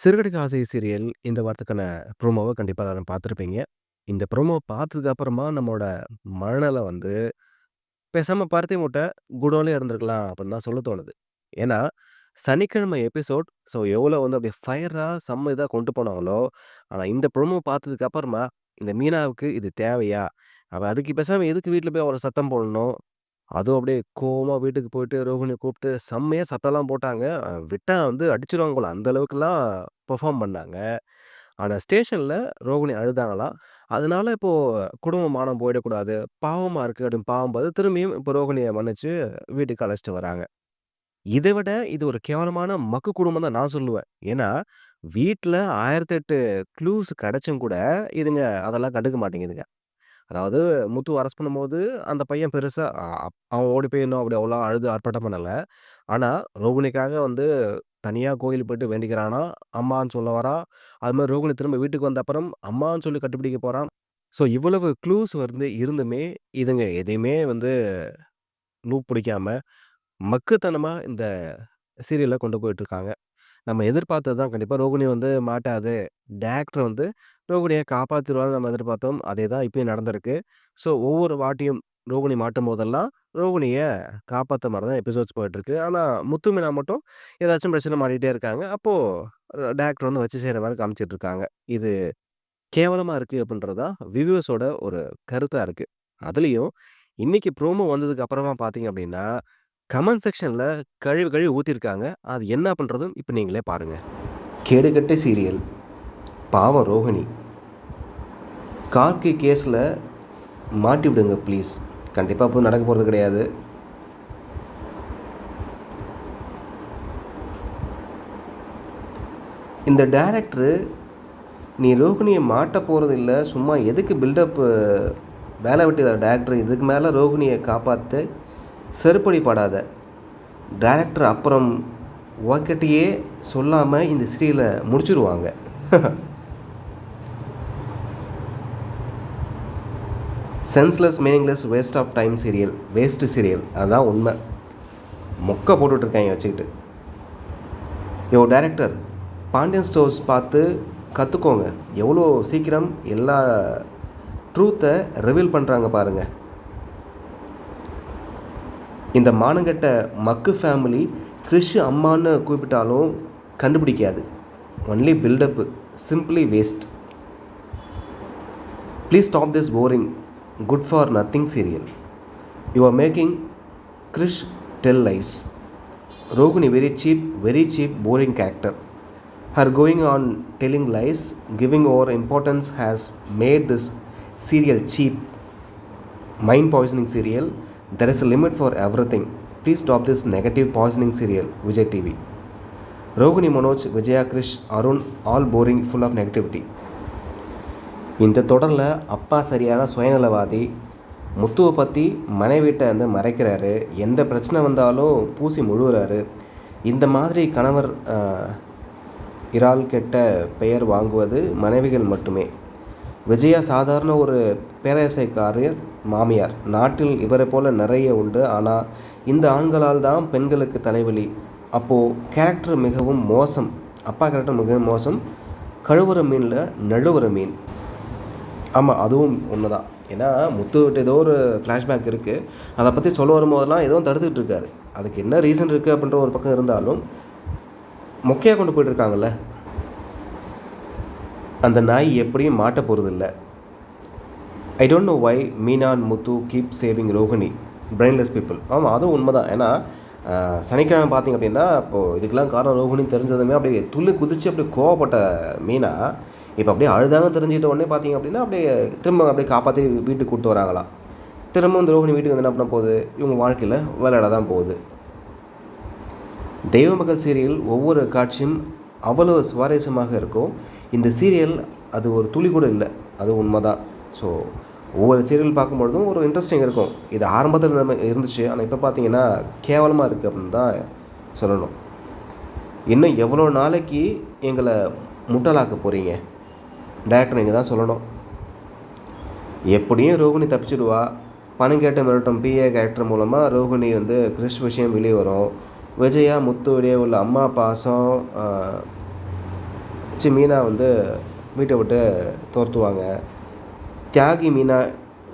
சிறுகடிக்க ஆசை சீரியல் இந்த வாரத்துக்கான ப்ரோமோவை கண்டிப்பாக எல்லாரும் பார்த்துருப்பீங்க. இந்த ப்ரோமோ பார்த்ததுக்கு அப்புறமா நம்மளோட மனநிலை வந்து, பேசாமல் பருத்தி மூட்டை குடோலே இருந்திருக்கலாம் அப்படின்னு தான் சொல்ல தோணுது. ஏன்னா, சனிக்கிழமை எபிசோட் ஸோ எவ்வளோ வந்து அப்படியே ஃபயராக செம்ம இதாக கொண்டு போனாங்களோ, ஆனால் இந்த ப்ரோமோ பார்த்ததுக்கு அப்புறமா, இந்த மீனாவுக்கு இது தேவையா? அப்போ அதுக்கு பேசாமல் எதுக்கு வீட்டில் போய் அவரை சத்தம் போடணும்? அதுவும் அப்படியே கோவமா வீட்டுக்கு போயிட்டு ரோகிணிய கூப்பிட்டு செம்மையா சத்தம்லாம் போட்டாங்க. விட்டா வந்து அடிச்சுருவாங்க போல அந்த அளவுக்குலாம் பெர்ஃபார்ம் பண்ணாங்க. ஆனா ஸ்டேஷன்ல ரோகிணி அழுதாங்களாம். அதனால இப்போ குடும்ப மானம் போயிடக்கூடாது. பாவமா இருக்கு அப்படின்னு பாவம் பார்த்து திரும்பியும் இப்போ ரோகிணிய மன்னிச்சு வீட்டுக்கு அழைச்சிட்டு வராங்க. இத விட இது ஒரு கேவலமான மக்கு குடும்பம் தான் நான் சொல்லுவேன். ஏன்னா, வீட்ல 1008 க்ளூஸ் கிடைச்சும் கூட இதுங்க அதெல்லாம் கண்டுக்க மாட்டேங்குதுங்க. அதாவது முத்து அரெஸ்ட் பண்ணும்போது அந்த பையன் பெருசா அ அப் அவன் ஓடி போய் இன்னும் அப்படி அவ்வளோ அழுது ஆர்ப்பாட்டம் பண்ணல. ஆனா ரோகிணிக்காக வந்து தனியா கோயிலுக்கு போயிட்டு வேண்டிக்கிறானா அம்மான்னு சொல்ல வரான். அது மாரி ரோகிணி திரும்ப வீட்டுக்கு வந்த அப்புறம் அம்மான்னு சொல்லி கட்டுப்பிடிக்க போறான். ஸோ இவ்வளவு க்ளூஸ் வந்து இருந்துமே, இதுங்க எதையுமே வந்து லூப் பிடிக்காம, மக்குத்தனமா இந்த சீரியல கொண்டு போயிட்டுருக்காங்க. நம்ம எதிர்பார்த்தது தான் கண்டிப்பா ரோகிணி வந்து மாட்டாது. டைரக்டர் வந்து ரோகிணியை காப்பாற்றிடுவார்னு நம்ம எதிர்பார்த்தோம். அதே தான் இப்பயும் நடந்திருக்கு. ஸோ ஒவ்வொரு வாட்டியும் ரோகிணி மாட்டும்போதெல்லாம், ரோகிணியை காப்பாற்ற மாதிரி தான் எபிசோட்ஸ் போயிட்டுருக்கு. ஆனால் முத்துமினா மட்டும் ஏதாச்சும் பிரச்சனை மாட்டிகிட்டே இருக்காங்க. அப்போது டேரக்டர் வந்து வச்சு சேர்க்கற மாதிரி காமிச்சிட்டு இருக்காங்க இது கேவலமாக இருக்குது அப்படின்றதா தான் ஒரு கருத்தாக இருக்குது அதுலேயும் இன்றைக்கி ப்ரோமோ வந்ததுக்கு அப்புறமா பார்த்தீங்க அப்படின்னா, கமெண்ட் செக்ஷனில் கழுவி கழுவி ஊற்றிருக்காங்க அது என்ன பண்ணுறதும் இப்போ நீங்களே பாருங்கள் கேடுகெட்ட சீரியல் பாவம் ரோகிணி கார்க்கு கேஸில் மாட்டி விடுங்க ப்ளீஸ் கண்டிப்பாக இப்போ நடக்க போகிறது கிடையாது. இந்த டேரக்டரு நீ ரோகிணியை மாட்ட போகிறது இல்லை சும்மா எதுக்கு பில்டப்பு வேலை விட்டு டேரக்டர் இதுக்கு மேலே ரோகிணியை காப்பாற்ற செருப்படி படாத. டேரக்டர் அப்புறம் உன்கிட்டயே சொல்லாமல் இந்த சீரியலை முடிச்சிருவாங்க. Senseless meaningless waste of time serial waste serial அதுதான் உண்மை. மொக்க போட்டுட்ருக்காங்க வச்சுக்கிட்டு. யோ டேரக்டர் பாண்டியன் ஸ்டோர்ஸ் பார்த்து கற்றுக்கோங்க எவ்வளோ சீக்கிரம் எல்லா ட்ரூத்தை ரிவீல் பண்ணுறாங்க பாருங்கள் இந்த மானங்கெட்ட மக்கு ஃபேமிலி கிறிஷ் அம்மான்னு கூப்பிட்டாலும் கண்டுபிடிக்காது. Only buildup simply waste please stop this boring Good for Nothing serial. You are making Krish tell lies. Rohini very cheap, very cheap, boring character. Her going on telling lies, giving over importance has made this serial cheap. Mind poisoning serial. There is a limit for everything. Please stop this negative poisoning serial, Vijay TV. Rohini Manoj, Vijaya Krish, Arun, all boring, full of negativity. இந்த தொடரில் அப்பா சரியான சுயநலவாதி. முத்துவை பற்றி மனைவிட்ட வந்து மறைக்கிறாரு. எந்த பிரச்சனை வந்தாலும் பூசி முழுகிறாரு. இந்த மாதிரி கணவர் இறால் கெட்ட பெயர் வாங்குவது மனைவிகள் மட்டுமே. விஜயா சாதாரண ஒரு பேரரசைக்காரர் மாமியார். நாட்டில் இவரை போல் நிறைய உண்டு. ஆனால் இந்த ஆண்களால் தான் பெண்களுக்கு தலைவலி. அப்போது கேரக்டர் மிகவும் மோசம். அப்பா கேரக்டர் மிகவும் மோசம். கழுவுற மீனில் நழுவுற மீன். ஆமாம் அதுவும் ஒன்று தான் ஏன்னா முத்துவிட்ட ஏதோ ஒரு ஃப்ளாஷ்பேக் இருக்குது அதை பற்றி சொல்ல வரும்போதெல்லாம் எதுவும் தடுத்துக்கிட்டு இருக்காரு. அதுக்கு என்ன ரீசன் இருக்குது அப்படின்ற ஒரு பக்கம் இருந்தாலும் மொக்கையாக கொண்டு போயிட்டுருக்காங்கல்ல அந்த நாய் எப்படியும் மாட்ட போகிறதில்ல I don't know why Meena and Muthu keep saving Rohini. Brainless people ஆமாம் அதுவும் உண்மை தான் ஏன்னா சனிக்கிழமை பார்த்தீங்க அப்படின்னா இப்போது இதுக்கெல்லாம் காரணம் ரோஹிணின்னு தெரிஞ்சதுமே அப்படியே துள்ளி குதிச்சு அப்படியே கோவப்பட்ட மீனா இப்போ அப்படியே அழுதாங்க தெரிஞ்சுக்கிட்ட உடனே பார்த்தீங்க அப்படின்னா அப்படியே திரும்ப அப்படியே காப்பாற்றி வீட்டுக்கு கூப்பிட்டு வராங்களா திரும்ப இந்த வீட்டுக்கு வந்து என்ன பண்ண போகுது? இவங்க வாழ்க்கையில் விளையாட தான் போகுது. தெய்வ மகள் சீரியல் ஒவ்வொரு காட்சியும் அவ்வளோ சுவாரஸ்யமாக இருக்கும். இந்த சீரியல் அது ஒரு துளி கூட இல்லை. அது உண்மை தான் ஸோ ஒவ்வொரு சீரியல் பார்க்கும்பொழுதும் ஒரு இன்ட்ரெஸ்டிங் இருக்கும். இது ஆரம்பத்தில் இருந்த இருந்துச்சு. ஆனால் இப்போ பார்த்தீங்கன்னா கேவலமாக இருக்குது அப்படின்னு தான் சொல்லணும். இன்னும் எவ்வளோ நாளைக்கு எங்களை முட்டலாக்க போகிறீங்க டேரக்டர் நீங்கள் தான் சொல்லணும். எப்படியும் ரோகிணி தப்பிச்சிடுவா. பணம் கேட்ட மிரட்டும் பிஏ கேரக்டர் மூலமாக ரோகிணி வந்து கிறிஷ் விஷயம் வெளியே வரும். விஜயா முத்து இடையே உள்ள அம்மா பாசம் சி மீனா வந்து வீட்டை விட்டு தோர்த்துவாங்க. தியாகி மீனா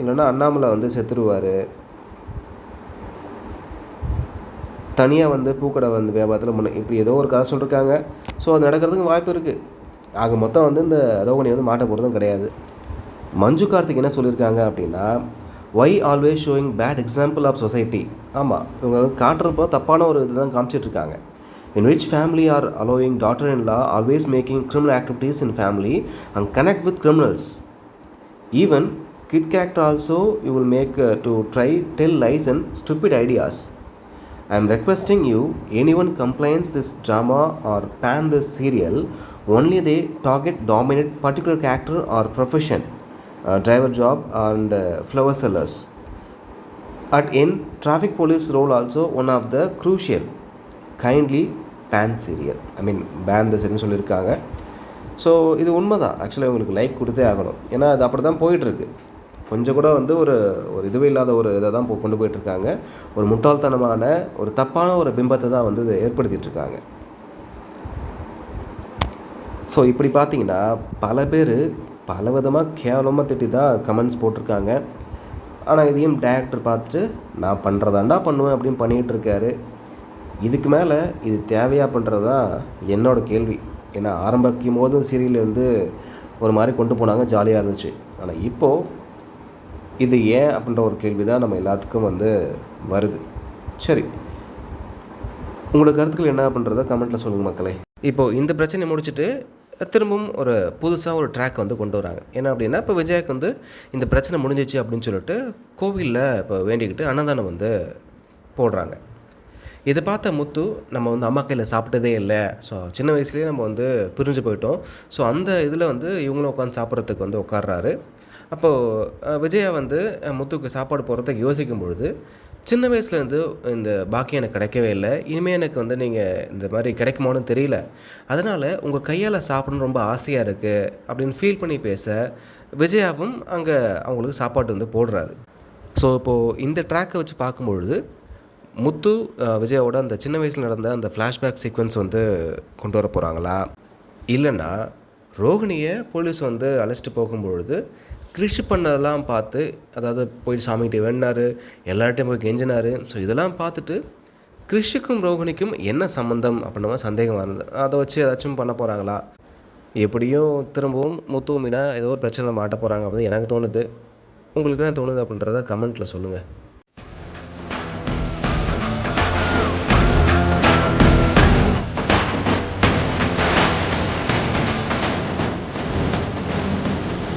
இல்லைன்னா அண்ணாமலை வந்து செத்துருவார். தனியாக வந்து பூக்கடை வந்து வியாபாரத்தில் முன்ன இப்படி ஏதோ ஒரு கதை சொல்லியிருக்காங்க ஸோ அது நடக்கிறதுக்கு வாய்ப்பு இருக்குது ஆக மொத்தம் வந்து இந்த ரோகிணி வந்து மாட்ட போகிறதும் கிடையாது. மஞ்சு கார்த்திக் என்ன சொல்லியிருக்காங்க அப்படின்னா why always showing bad example of society ஆமாம் இவங்க வந்து காட்டுறப்போ தப்பான ஒரு இதுதான் தான் இருக்காங்க in which family are allowing daughter in law always making criminal activities in family and connect with criminals even kid kept also you will make to try tell lies and stupid ideas I am requesting you, anyone complains this drama or pan this serial, only they target dominate particular character or profession, uh, driver job and uh, flower sellers. At end, traffic police role also one of the crucial. Kindly pan serial. I mean, ban the serial சொல்லியிருக்காங்க so இது உண்மை தான் ஆக்சுவலாக உங்களுக்கு like கொடுத்தே ஆகணும் ஏன்னா அது அப்படி தான் போயிட்டுருக்கு கொஞ்சம் கூட வந்து ஒரு ஒரு இதுவே இல்லாத ஒரு இதை தான் போ- கொண்டு போயிட்டுருக்காங்க. ஒரு முட்டாள்தனமான ஒரு தப்பான ஒரு பிம்பத்தை தான் வந்து இதை ஏற்படுத்திகிட்ருக்காங்க ஸோ இப்படி பார்த்தீங்கன்னா பல பேர் பல விதமாக கேவலமாக திட்டி தான் கமெண்ட்ஸ் போட்டிருக்காங்க. ஆனால் இதையும் டேரக்டர் பார்த்துட்டு நான் பண்ணுறதாண்டா பண்ணுவேன் அப்படின்னு பண்ணிகிட்டு இருக்காரு இதுக்கு மேலே இது தேவையாக பண்ணுறது தான் என்னோடய கேள்வி. ஏன்னா ஆரம்பிக்கும் போது சீரியல் வந்து ஒரு மாதிரி கொண்டு போனாங்க ஜாலியாக இருந்துச்சு. ஆனால் இப்போது இது ஏன் அப்படின்ற ஒரு கேள்வி தான் நம்ம எல்லாத்துக்கும் வந்து வருது. சரி. உங்களோட கருத்துக்கள் என்ன பண்ணுறத கமெண்ட்டில் சொல்லுங்கள் மக்களே. இப்போது இந்த பிரச்சனையை முடிச்சுட்டு திரும்பவும் ஒரு புதுசாக ஒரு ட்ராக் வந்து கொண்டு வராங்க. என்ன அப்படின்னா இப்போ விஜயாக்கு வந்து இந்த பிரச்சனை முடிஞ்சிச்சு அப்படின்னு சொல்லிட்டு கோவிலில் இப்போ வேண்டிக்கிட்டு அன்னதானம் வந்து போடுறாங்க. இதை பார்த்த முத்து நம்ம வந்து அம்மா கையில் சாப்பிட்டதே இல்லை. ஸோ சின்ன வயசுலேயே நம்ம வந்து பிரிஞ்சு போயிட்டோம். ஸோ அந்த இதில் வந்து இவங்களும் உட்காந்து சாப்பிட்றதுக்கு வந்து உட்கார்றாரு. அப்போது விஜயா வந்து முத்துக்கு சாப்பாடு போடுறதுக்கு யோசிக்கும் பொழுது சின்ன வயசுலேருந்து இந்த பாக்கியம் எனக்கு கிடைக்கவே இல்லை. இனிமேல் எனக்கு வந்து நீங்கள் இந்த மாதிரி கிடைக்குமான்னு தெரியல. அதனால் உங்கள் கையால் சாப்பிடணும்னு ரொம்ப ஆசையாக இருக்குது அப்படின்னு ஃபீல் பண்ணி பேச விஜயாவும் அங்கே அவங்களுக்கு சாப்பாடு வந்து போடுறாரு. ஸோ இப்போது இந்த ட்ராக்கை வச்சு பார்க்கும்பொழுது முத்து விஜயாவோட அந்த சின்ன வயசில் நடந்த அந்த ஃப்ளாஷ்பேக் சீக்வன்ஸ் வந்து கொண்டு வர போகிறாங்களா இல்லைன்னா ரோகிணியை போலீஸ் வந்து அழைச்சிட்டு போகும்பொழுது கிரிஷ் பண்ணதெல்லாம் பார்த்து அதாவது போயிட்டு சாமிகிட்ட வேண்டினாரு எல்லார்ட்டையும் போய் கெஞ்சினாரு. ஸோ இதெல்லாம் பார்த்துட்டு கிரிஷுக்கும் ரோகிணிக்கும் என்ன சம்மந்தம் அப்படின்ற சந்தேகம் வந்தது. அதை வச்சு ஏதாச்சும் பண்ண போகிறாங்களா எப்படியும் திரும்பவும் முத்து மீனா ஏதோ ஒரு பிரச்சனை மாட்ட போகிறாங்க அப்படின்னு எனக்கு தோணுது. உங்களுக்கு என்ன தோணுது அப்படின்றத கமெண்ட்டில் சொல்லுங்கள்